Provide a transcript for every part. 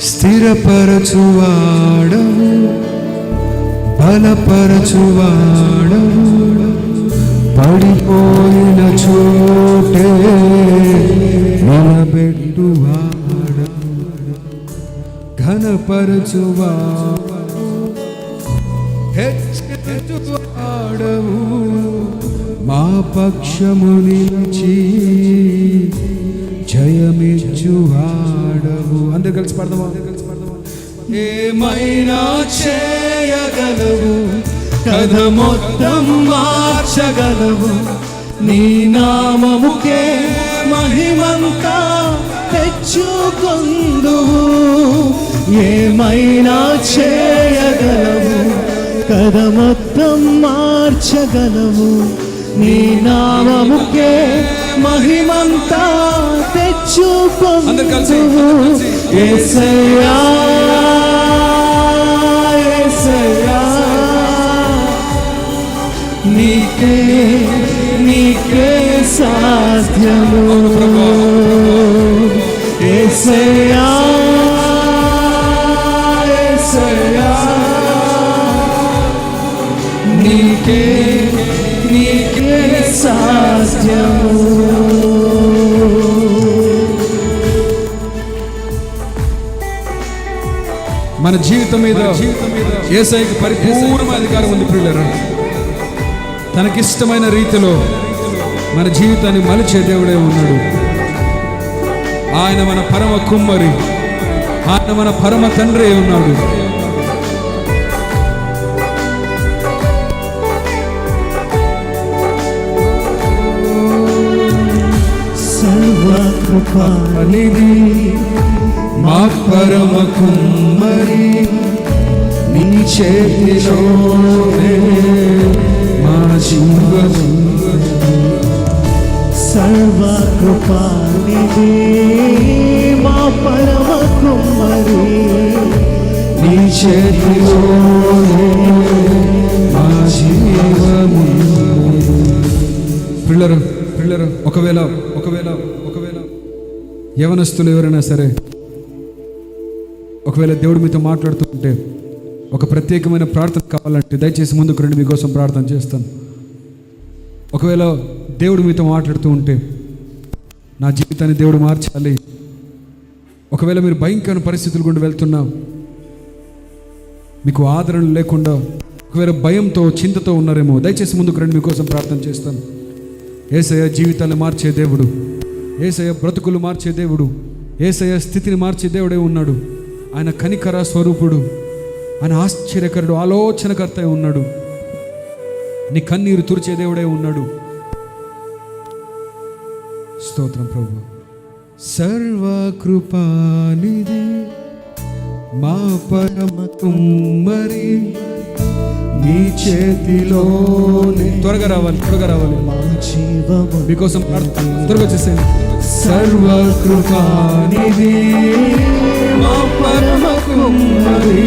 స్థిరపరచువాడవు బలపరచువాడవు పడిపోయిన చోటే నిలబెట్టువాడ ఘనపరచువాడవు హెచ్చరించువాడవు మా పక్షము నిలిచి జయమిచ్చువాడవు. అందరు కలిసి పడదాం అందరు కలిసి పడదామా? ఏమైనా చేయగలవు? కథ మొత్తం మార్చగలవు. నీ నామముకే మహిమంతా తెచ్చుకొందువు. ఏమైనా చేయగలవు? కథ మొత్తం మార్చగలవు. నీ నామముకే మహిమంతా అందరు కలిసి. యేసయ్యా యేసయ్యా నీకే నీకే సాధ్యము. యేసయ్యా నీకే నీకే సాధ్యము మన జీవితం మీద ఏసైకి పరిపూర్ణ అధికారం ఉంది ప్రియులరా. తనకిష్టమైన రీతిలో మన జీవితాన్ని మలిచే దేవుడే ఉన్నాడు. ఆయన మన పరమ కుమ్మరి ఆయన మన పరమ తండ్రి ఉన్నాడు. సర్వకృపానిధి మా పరమ కుమ్మరి నీ చేతిలోనే మా జీవము సర్వకృపానిధి మా పరమ కుమ్మరి నీ చేతిలోనే మా జీవము పిల్లరు పిల్లరు ఒకవేళ ఒకవేళ యవనస్తులు ఎవరైనా సరే ఒకవేళ దేవుడు మీతో మాట్లాడుతూ ఉంటే ఒక ప్రత్యేకమైన ప్రార్థన కావాలంటే దయచేసి ముందుకు రండి మీకోసం ప్రార్థన చేస్తాను. ఒకవేళ దేవుడు మీతో మాట్లాడుతూ ఉంటే నా జీవితాన్ని దేవుడు మార్చాలి. ఒకవేళ మీరు భయంకరమైన పరిస్థితులు గుండా వెళ్తున్నా మీకు ఆదరణ లేకుండా ఒకవేళ భయంతో చింతతో ఉన్నారేమో దయచేసి ముందుకు రండి మీకోసం ప్రార్థన చేస్తాను. ఏసయ జీవితాన్ని మార్చే దేవుడు. ఏసయ బ్రతుకులు మార్చే దేవుడు ఏసయ స్థితిని మార్చే దేవుడే ఉన్నాడు. ఆయన కనికర స్వరూపుడు ఆయన ఆశ్చర్యకరుడు ఆలోచనకర్త ఉన్నాడు. నీ కన్నీరు తురిచే దేవుడే ఉన్నాడు. స్తోత్రం ప్రభు. సర్వకృపానిది మా పరమ కుమ్మరి నీ చేతిలోనే త్వరగా రావాలి త్వరగా రావాలి. మీకోసం త్వరగా వచ్చేసేయండి సర్వకృపానిధి మా పరమ కుమ్మరి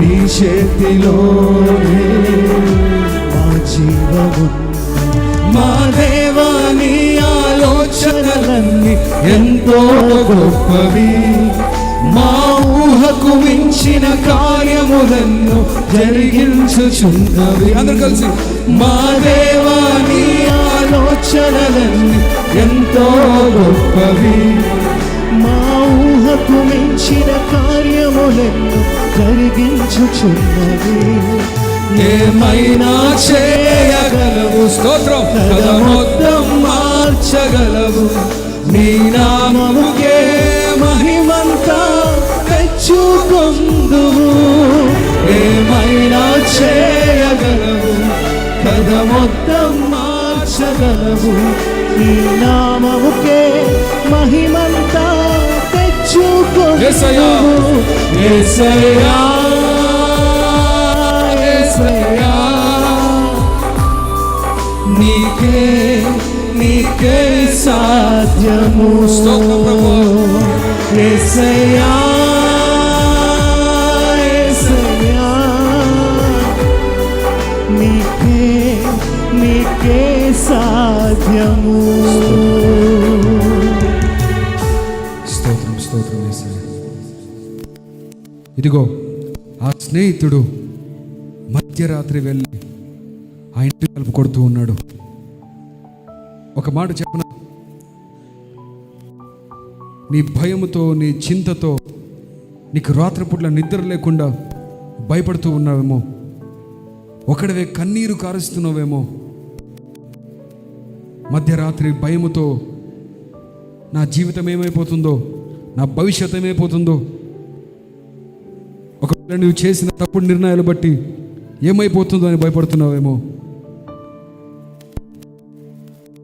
నీ చేతిలోనే మా జీవము మా దేవాని ఆలోచనలన్నీ ఎంతో గొప్పవి. మా ఊహకు మించిన కార్యములను జరిగించుచున్నవి. అందరు కలిసి మా దేవాని ఆలోచనలన్నీ ఎంతో గొప్పవి. మా ఊహకు మించిన కార్యములను జరిగించుచున్నది ఏమైనా చేయగలవు? స్తోత్రం. మొత్తం మార్చగలవు. నీ నామముకే తెచ్చుకొందువు ఏమైనా చేయగలవు కథ మొత్తం మార్చగలవు నీ నామముకే మహిమంతా యేసయ్యా నీకే నీకే సాధ్యము. స్తోత్రం ప్రభువా. యేసయ్యా స్తోత్రం స్తోత్రం ఇదిగో ఆ స్నేహితుడు మధ్యరాత్రి వెళ్ళి ఆ ఇంటి తలుపు కొడుతూ ఉన్నాడు. ఒక మాట చెప్పన? నీ భయముతో నీ చింతతో నీకు రాత్రిపూట్ల నిద్ర లేకుండా భయపడుతూ ఉన్నావేమో. ఒకడవే కన్నీరు కారుస్తున్నావేమో. మధ్యరాత్రి భయముతో నా జీవితం ఏమైపోతుందో నా భవిష్యత్ ఏమైపోతుందో ఒకవేళ నువ్వు చేసిన తప్పుడు నిర్ణయాలు బట్టి ఏమైపోతుందో అని భయపడుతున్నావేమో.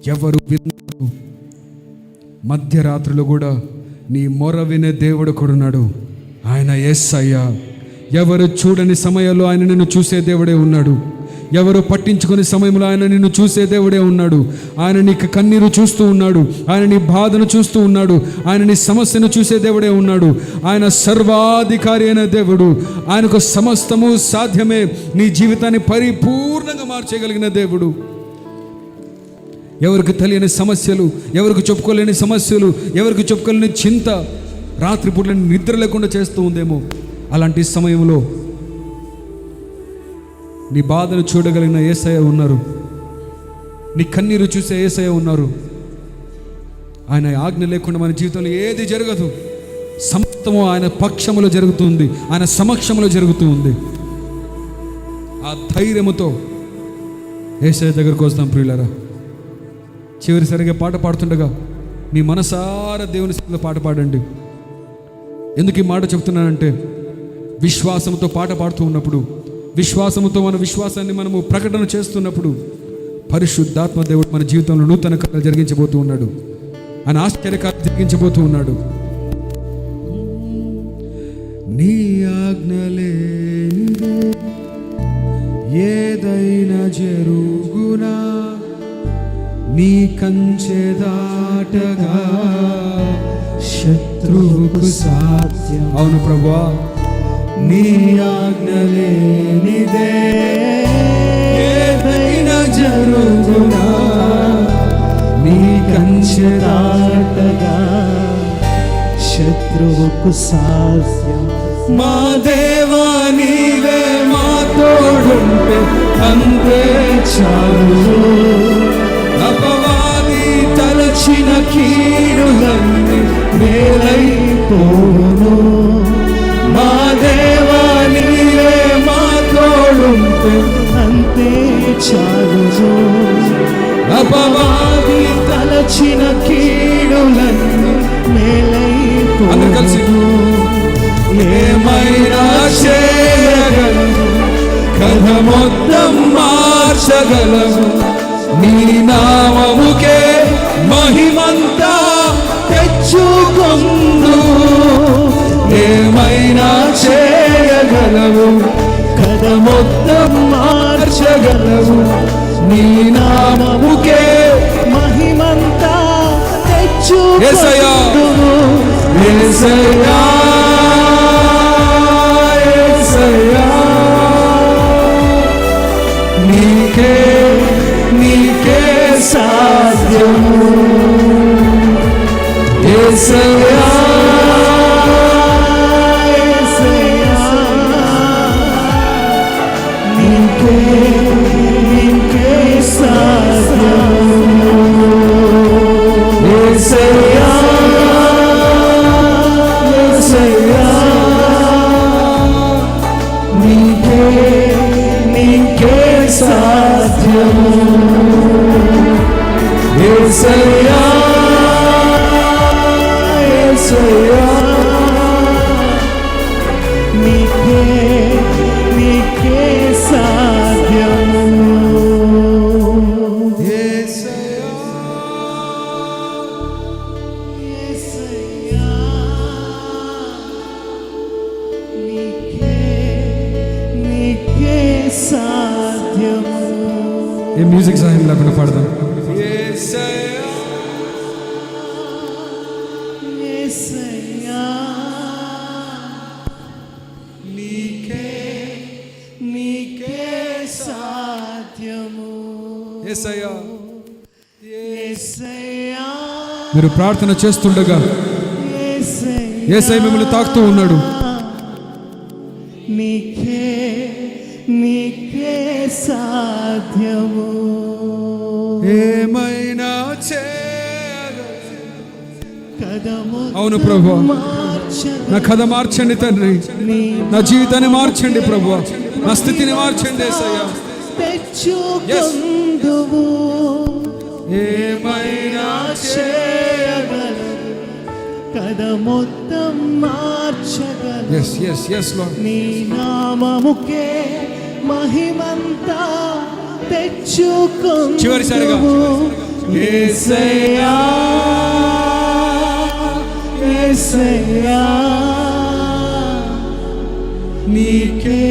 ఎవరు విన్నారు మధ్యరాత్రిలో కూడా నీ మొర వినే దేవుడు కొడున్నాడు ఆయన ఎస్ అయ్యా ఎవరు చూడని సమయంలో ఆయన నిన్ను చూసే దేవుడే ఉన్నాడు. ఎవరు పట్టించుకునే సమయంలో ఆయన నిన్ను చూసే దేవుడే ఉన్నాడు. ఆయన నీకు కన్నీరు చూస్తూ ఉన్నాడు. ఆయన నీ బాధను చూస్తూ ఉన్నాడు. ఆయన నీ సమస్యను చూసే దేవుడే ఉన్నాడు. ఆయన సర్వాధికారి అయిన దేవుడు. ఆయనకు సమస్తము సాధ్యమే. నీ జీవితాన్ని పరిపూర్ణంగా మార్చేయగలిగిన దేవుడు. ఎవరికి తెలియని సమస్యలు ఎవరికి చెప్పుకోలేని సమస్యలు ఎవరికి చెప్పుకోలేని చింత రాత్రిపూట్ల నిద్ర లేకుండా చేస్తూ ఉందేమో. అలాంటి సమయంలో నీ బాధను చూడగలిగిన ఏసయ ఉన్నారు. నీ కన్నీరు చూసే ఏసయ ఉన్నారు. ఆయన ఆజ్ఞ లేకుండా మన జీవితంలో ఏది జరగదు. సమస్తము ఆయన పక్షములో జరుగుతుంది. ఆయన సమక్షంలో జరుగుతూ ఉంది. ఆ ధైర్యముతో ఏసయ దగ్గరకు వస్తాం ప్రియులరా. చివరిసరిగా పాట పాడుతుండగా మీ మనసారా దేవుని సన్నిధిలో పాట పాడండి. ఎందుకు ఈ మాట చెప్తున్నానంటే విశ్వాసంతో పాట పాడుతూ ఉన్నప్పుడు విశ్వాసముతో మన విశ్వాసాన్ని మనము ప్రకటన చేస్తున్నప్పుడు పరిశుద్ధాత్మ దేవుడు మన జీవితంలో నూతన కార్యాలు జరిగించబోతూ ఉన్నాడు. ఆయన ఆశ్చర్యకార్యాలు జరిగించబోతూ ఉన్నాడు. నీ ఆజ్ఞలే ఏదైనా జరుగునా నీ కంచె దాటగా శత్రువుకు సాధ్యం. అవును ప్రభా నీ ఆజ్ఞలేనిదే ఏదైనా జరుగునా? నీ కంచె దాటగా శత్రువుకు సాధ్యం. మా దేవా నీవే మా తోడుంటే అంతే చాలు. అపవాది తలచిన కీడులన్నీ మేలైపో అంతే చాలు. అపవాది తలచిన కీడులన్నీ అందరూ కలిసి. ఏమైనా చేయగలము కథ మొత్తం మార్చగలము నీ నామముకే మహిమంతా తెచ్చుకుందు ఏమైనా చేయగలము కథ మొత్తం మార్చగలవు. నీ నామముకే మహిమంతా తెచ్చు తెచ్చుకొందుము నీకే నీకే సాధ్యము. యేసయ్యా Yeah. మీరు ప్రార్థన చేస్తుండగా ఏసై మిమ్మల్ని తాకుతూ ఉన్నాడు. నీకే నీకే సాధ్యము. ఏమైనా అవును ప్రభు. నా కథ మార్చండి తండ్రి. నీ జీవితాన్ని మార్చండి ప్రభు. నా స్థితిని మార్చండి ఏసయ్యా. తెచ్చుకొందువు ఏమైనా చేయగలవు కథ మొత్తం మార్చగలవు నీ నామముకే మహిమంతా తెచ్చుకొందువు చివరిసారిగా. యేసయ్యా యేసయ్యా నీకే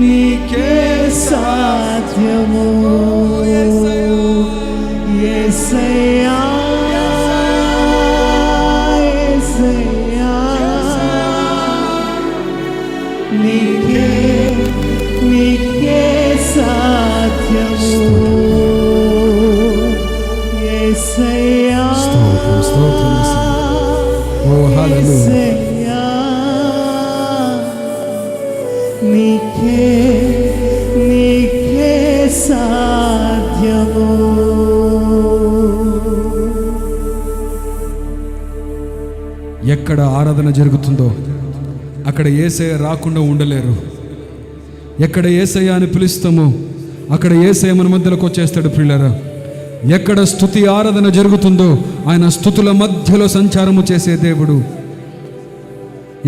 నీకే సాధ్యము. say ఎక్కడ ఆరాధన జరుగుతుందో అక్కడ ఏసయ్య రాకుండా ఉండలేరు. ఎక్కడ ఏసయ్య అని పిలుస్తామో అక్కడ ఏసయ్య మన మధ్యలోకి వచ్చేస్తాడు పిల్లరా ఎక్కడ స్థుతి ఆరాధన జరుగుతుందో ఆయన స్థుతుల మధ్యలో సంచారము చేసే దేవుడు.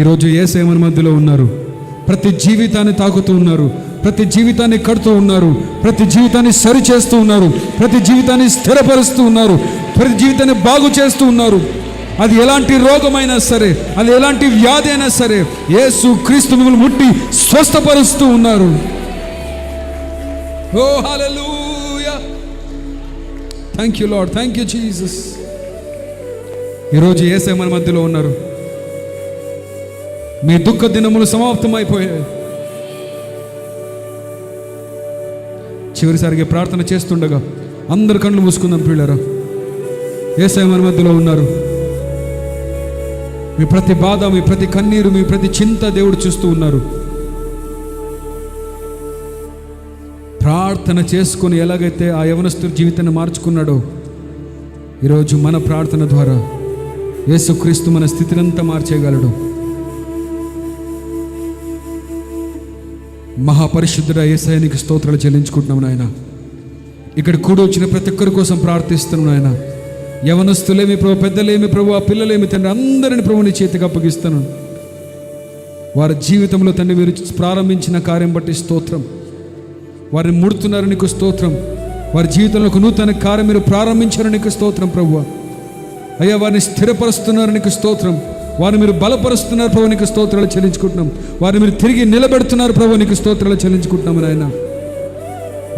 ఈరోజు ఏసయ్య మన మధ్యలో ఉన్నారు. ప్రతి జీవితాన్ని తాకుతూ ఉన్నారు. ప్రతి జీవితాన్ని కడుతూ ఉన్నారు. ప్రతి జీవితాన్ని సరి చేస్తూ ఉన్నారు. ప్రతి జీవితాన్ని స్థిరపరుస్తూ ఉన్నారు. ప్రతి జీవితాన్ని బాగు చేస్తూ ఉన్నారు. అది ఎలాంటి రోగమైనా సరే అది ఎలాంటి వ్యాధి అయినా సరే యేసు క్రీస్తు మిమ్మల్ని ముట్టి స్వస్థపరుస్తూ ఉన్నారు. ఓ hallelujah. Thank you lord thank you Jesus ఈరోజు ఏసే మన మధ్యలో ఉన్నారు. మీ దుఃఖ దినములు సమాప్తమైపోయాయి. చివరిసారిగా ప్రార్థన చేస్తుండగా అందరు కళ్ళు మూసుకుందాం పిల్లరా ఏసే మన మధ్యలో ఉన్నారు. మీ ప్రతి బాధ మీ ప్రతి కన్నీరు మీ ప్రతి చింత దేవుడు చూస్తూ ఉన్నారు. ప్రార్థన చేసుకొని ఎలాగైతే ఆ యవనస్తుల జీవితాన్ని మార్చుకున్నాడో ఈరోజు మన ప్రార్థన ద్వారా యేసుక్రీస్తు మన స్థితినంతా మార్చేయగలడు. మహాపరిశుద్ధుడ ఏసయానికి స్తోత్రాలు చెల్లించుకుంటున్నాం నాయన. ఇక్కడ కూడి వచ్చిన ప్రతి ఒక్కరి కోసం ప్రార్థిస్తున్నాం నాయన. యవనస్తులేమి ప్రభు పెద్దలేమి ప్రభు ఆ పిల్లలేమి తండ్రి అందరిని ప్రభు నీ చేతికి అప్పగిస్తాను. వారి జీవితంలో తండ్రి మీరు ప్రారంభించిన కార్యం బట్టి స్తోత్రం. వారిని ముడుతున్నారు నీకు స్తోత్రం. వారి జీవితంలో ఒక నూతన కార్యం మీరు ప్రారంభించారు నీకు స్తోత్రం ప్రభు. అయ్యా వారిని స్థిరపరుస్తున్నారు నీకు స్తోత్రం. వారిని మీరు బలపరుస్తున్నారు ప్రభు నీకు స్తోత్రాలు చెల్లించుకుంటున్నాం. వారిని మీరు తిరిగి నిలబెడుతున్నారు ప్రభు నీకు స్తోత్రాలు చెల్లించుకుంటున్నాం నాయన.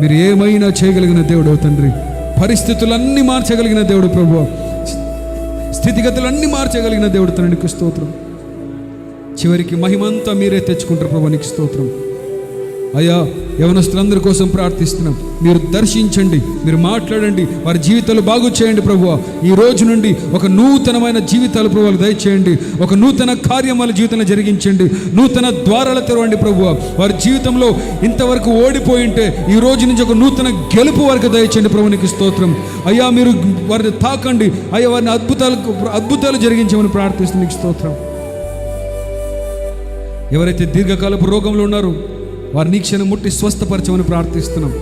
మీరు ఏమైనా చేయగలిగిన దేవుడు తండ్రి. పరిస్థితులన్నీ మార్చగలిగిన దేవుడు ప్రభు. స్థితిగతులన్నీ మార్చగలిగిన దేవుడు తననికి స్తోత్రం. చివరికి మహిమంతా మీరే తెచ్చుకుంటారు ప్రభు నీకు స్తోత్రం. అయ్యా యవనస్తులందరి కోసం ప్రార్థిస్తున్నాం. మీరు దర్శించండి మీరు మాట్లాడండి వారి జీవితాలు బాగు చేయండి ప్రభు ఈ రోజు నుండి ఒక నూతనమైన జీవితాలు ప్రభు దయచేయండి. ఒక నూతన కార్యం వాళ్ళ జీవితంలో జరిగించండి. నూతన ద్వారాలు తెరవండి ప్రభు వారి జీవితంలో ఇంతవరకు ఓడిపోయి ఉంటే ఈ రోజు నుంచి ఒక నూతన గెలుపు వారికి దయచేయండి ప్రభు నీకు స్తోత్రం. అయ్యా మీరు వారిని తాకండి. అయ్యా వారిని అద్భుతాలు అద్భుతాలు జరిగించమని ప్రార్థిస్తుంది నీకు స్తోత్రం. ఎవరైతే దీర్ఘకాలపు రోగంలో ఉన్నారో వారి నీక్షను ముట్టి స్వస్థపరచమని ప్రార్థిస్తున్నాం.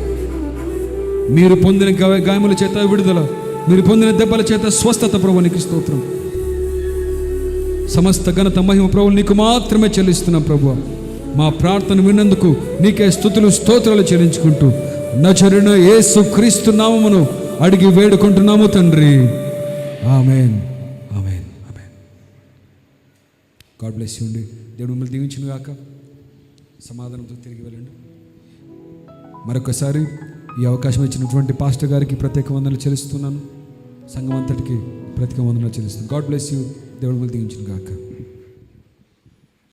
మీరు పొందిన గాయముల చేత విడుదల మీరు పొందిన దెబ్బల చేత స్వస్థత ప్రభు నీకు స్తోత్రం. సమస్త ఘనత మహిమ ప్రభు నీకు మాత్రమే చెల్లిస్తున్నాం ప్రభు మా ప్రార్థన విన్నందుకు నీకే స్థుతులు స్తోత్రాలు చెల్లించుకుంటూ నచరున యేసు క్రీస్తు నామమును అడిగి వేడుకుంటున్నాము తండ్రి. Amen. Amen. Amen. God bless you అండి. దేవుడు మిమ్మల్ని దీవించిన కాక సమాధానంతో తిరిగి వెళ్ళండి. మరొకసారి ఈ అవకాశం ఇచ్చినటువంటి పాస్టర్ గారికి ప్రత్యేక వందనలు చెల్లిస్తున్నాను. సంఘం అంతటికి ప్రత్యేక వందనలు చెల్లిస్తున్నాను. God bless you. దేవుడు మిమ్మల్ని దీవించిన గాక